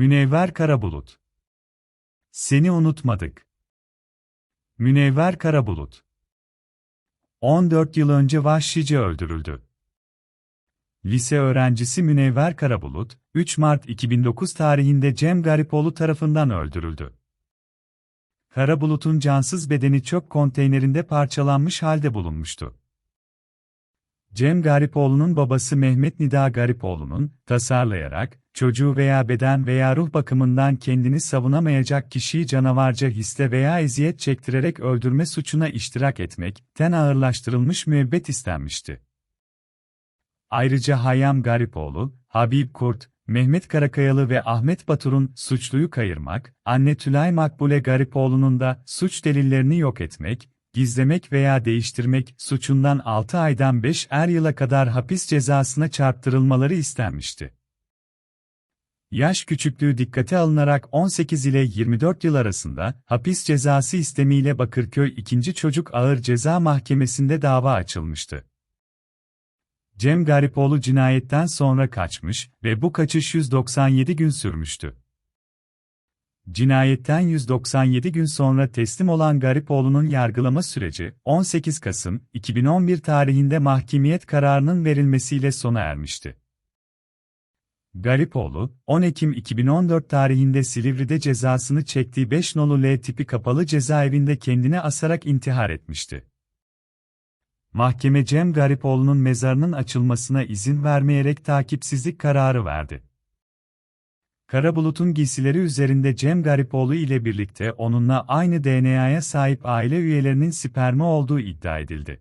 Münevver Karabulut. Seni unutmadık. Münevver Karabulut. 14 yıl önce vahşice öldürüldü. Lise öğrencisi Münevver Karabulut, 3 Mart 2009 tarihinde Cem Garipoğlu tarafından öldürüldü. Karabulut'un cansız bedeni çöp konteynerinde parçalanmış halde bulunmuştu. Cem Garipoğlu'nun babası Mehmet Nida Garipoğlu'nun, tasarlayarak, çocuğu veya beden veya ruh bakımından kendini savunamayacak kişiyi canavarca hisle veya eziyet çektirerek öldürme suçuna iştirak etmek, ten ağırlaştırılmış müebbet istenmişti. Ayrıca Hayyam Garipoğlu, Habib Kurt, Mehmet Karakayalı ve Ahmet Batur'un suçluyu kayırmak, anne Tülay Makbule Garipoğlu'nun da suç delillerini yok etmek, gizlemek veya değiştirmek suçundan 6 aydan 5 er yıla kadar hapis cezasına çarptırılmaları istenmişti. Yaş küçüklüğü dikkate alınarak 18 ile 24 yıl arasında hapis cezası istemiyle Bakırköy 2. Çocuk Ağır Ceza Mahkemesi'nde dava açılmıştı. Cem Garipoğlu cinayetten sonra kaçmış ve bu kaçış 197 gün sürmüştü. Cinayetten 197 gün sonra teslim olan Garipoğlu'nun yargılama süreci, 18 Kasım 2011 tarihinde mahkemiyet kararının verilmesiyle sona ermişti. Garipoğlu, 10 Ekim 2014 tarihinde Silivri'de cezasını çektiği 5 nolu L tipi kapalı cezaevinde kendini asarak intihar etmişti. Mahkeme Cem Garipoğlu'nun mezarının açılmasına izin vermeyerek takipsizlik kararı verdi. Karabulut'un giysileri üzerinde Cem Garipoğlu ile birlikte onunla aynı DNA'ya sahip aile üyelerinin spermi olduğu iddia edildi.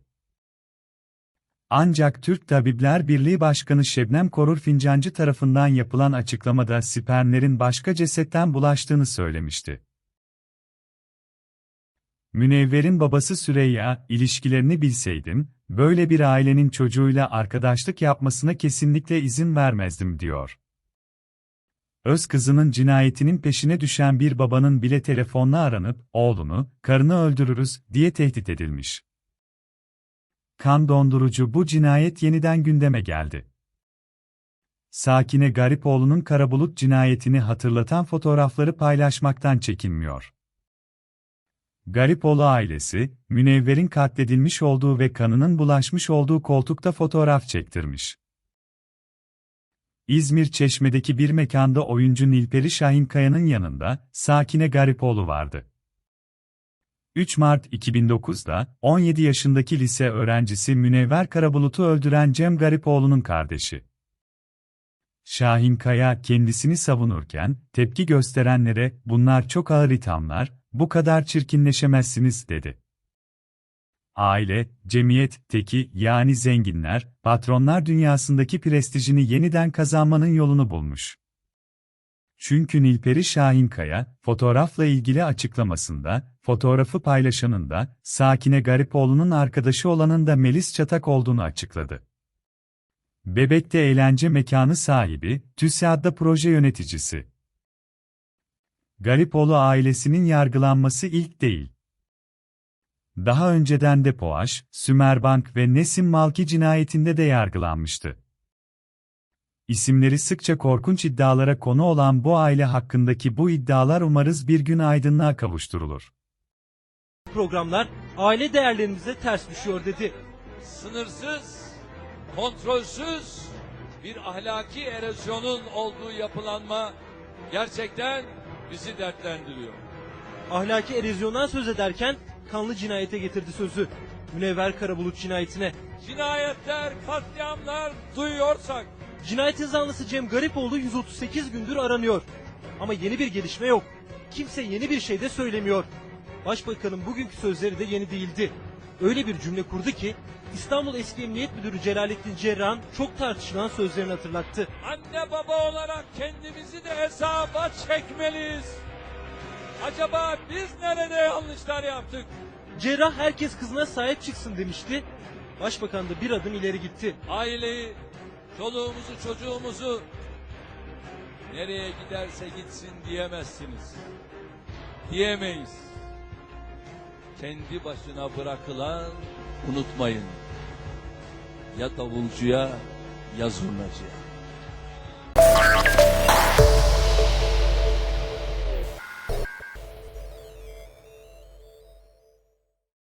Ancak Türk Tabipler Birliği Başkanı Şebnem Korur Fincancı tarafından yapılan açıklamada spermlerin başka cesetten bulaştığını söylemişti. Münevver'in babası Süreyya, ilişkilerini bilseydim, böyle bir ailenin çocuğuyla arkadaşlık yapmasına kesinlikle izin vermezdim diyor. Öz kızının cinayetinin peşine düşen bir babanın bile telefonla aranıp, oğlunu, karını öldürürüz, diye tehdit edilmiş. Kan dondurucu bu cinayet yeniden gündeme geldi. Sakine Garipoğlu'nun Karabulut cinayetini hatırlatan fotoğrafları paylaşmaktan çekinmiyor. Garipoğlu ailesi, Münevver'in katledilmiş olduğu ve kanının bulaşmış olduğu koltukta fotoğraf çektirmiş. İzmir Çeşme'deki bir mekanda oyuncu Nilperi Şahinkaya'nın yanında Sakine Garipoğlu vardı. 3 Mart 2009'da 17 yaşındaki lise öğrencisi Münevver Karabulut'u öldüren Cem Garipoğlu'nun kardeşi. Şahin Kaya kendisini savunurken tepki gösterenlere bunlar çok ağır ithamlar, bu kadar çirkinleşemezsiniz dedi. Aile, cemiyet, teki yani zenginler, patronlar dünyasındaki prestijini yeniden kazanmanın yolunu bulmuş. Çünkü Nilperi Şahinkaya, fotoğrafla ilgili açıklamasında, fotoğrafı paylaşanın da, Sakine Garipoğlu'nun arkadaşı olanın da Melis Çatak olduğunu açıkladı. Bebek'te eğlence mekanı sahibi, TÜSİAD'da proje yöneticisi. Garipoğlu ailesinin yargılanması ilk değil. Daha önceden de Poaş, Sümerbank ve Nesim Malki cinayetinde de yargılanmıştı. İsimleri sıkça korkunç iddialara konu olan bu aile hakkındaki bu iddialar umarız bir gün aydınlığa kavuşturulur. Programlar aile değerlerimize ters düşüyor dedi. sınırsız, kontrolsüz bir ahlaki erozyonun olduğu yapılanma gerçekten bizi dertlendiriyor. Ahlaki erozyondan söz ederken kanlı cinayete getirdi sözü. Münevver Karabulut cinayetine. Cinayetler, katliamlar duyuyorsak Cinayetin zanlısı Cem Garipoğlu 138 gündür aranıyor. Ama yeni bir gelişme yok. Kimse yeni bir şey de söylemiyor. Başbakanın bugünkü sözleri de yeni değildi. Öyle bir cümle kurdu ki İstanbul Eski Emniyet Müdürü Celalettin Cerrah'ın çok tartışılan sözlerini hatırlattı. anne baba olarak kendimizi de hesaba çekmeliyiz. Acaba biz nerede yanlışlar yaptık? Cerrah herkes kızına sahip çıksın demişti. Başbakan da bir adım ileri gitti. Aileyi, çoluğumuzu, çocuğumuzu nereye giderse gitsin diyemezsiniz. Diyemeyiz. Kendi başına bırakılan unutmayın. Ya davulcuya ya zurnacıya.